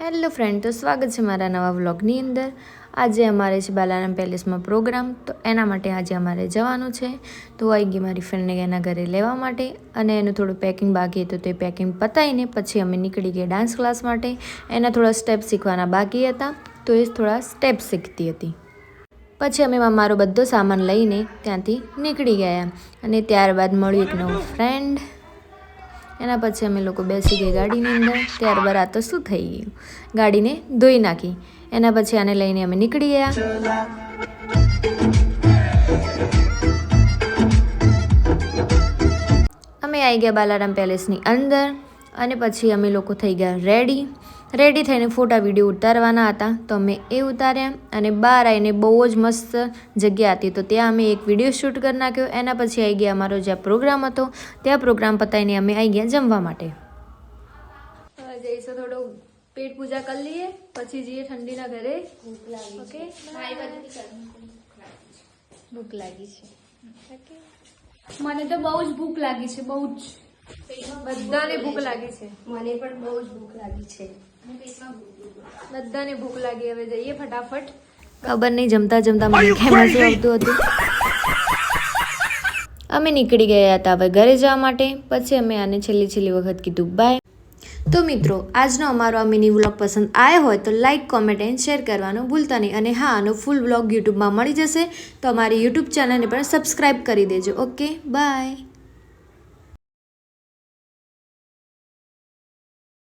Hello friend, તો સ્વાગત છે મારા નવા વ્લોગની અંદર. આજે અમારે છે બાલારામ પેલેસમાં પ્રોગ્રામ, તો એના માટે આજે અમારે જવાનું છે. તો આવી ગઈ મારી ફ્રેન્ડને એના ઘરે લેવા માટે, અને એનું થોડું પેકિંગ બાકી હતું, તે પેકિંગ પતાવીને પછી અમે નીકળી ગયા ડાન્સ ક્લાસ માટે. એના થોડા સ્ટેપ શીખવાના બાકી હતા, તો એ થોડા સ્ટેપ શીખતી હતી. પછી અમે મારો બધો સામાન લઈને ત્યાંથી નીકળી ગયા, અને ત્યારબાદ મળ્યું એક નવો ફ્રેન્ડ એના પછી અમે લોકો બેસી ગઈ ગાડીની અંદર. ત્યારબાદ આ તો શું થઈ ગયું? ગાડીને ધોઈ નાખી. એના પછી આને લઈને અમે નીકળી ગયા. અમે આવી ગયા બાલારામ પેલેસની અંદર. અને પછી અમે લોકો થઈ ગયા રેડી રેડી થઈને ફોટા વીડિયો ઉતારવાના હતા. તો અમે એ ઉતાર્યા અને બહાર આવીને બહુ જ મસ્ત જગ્યા હતી. તો ત્યાં અમે એક વીડિયો શૂટ કરી નાખ્યો. એના પછી આવી ગયા અમારો જ્યાં પ્રોગ્રામ હતો ત્યાં પ્રોગ્રામ પતાવીને અમે આવી ગયા જમવા માટે. જઈશું થોડું પેટ પૂજા કરી લઈએ પછી જઈએ ઠંડીના ઘરે. ઓકે ભૂખ લાગી છે. મને તો બહુ જ ભૂખ લાગી છે બહુ જ. બધાને ભૂખ લાગી છે. મને પણ બહુ જ ભૂખ લાગી છે. બધાને ભૂખ લાગી. હવે જઈએ ફટાફટ. ખબર નહીં જમતા જમતા મને કેમ આવતું હતું. અમે નીકળી ગયા હતા હવે ઘરે જવા માટે. પછી અમે આને છેલ્લી છેલ્લી વખત કીધું બાય. તો મિત્રો આજનો અમારો આ મિની વ્લોગ પસંદ આવ્યો હોય તો લાઇક કોમેન્ટ એન્ડ શેર કરવાનું ભૂલતા નહીં. અને હા આનો ફૂલ વ્લોગ યુટ્યુબમાં મળી જશે. તો અમારી યુટ્યુબ ચેનલને પણ સબસ્ક્રાઈબ કરી દેજો. Okay bye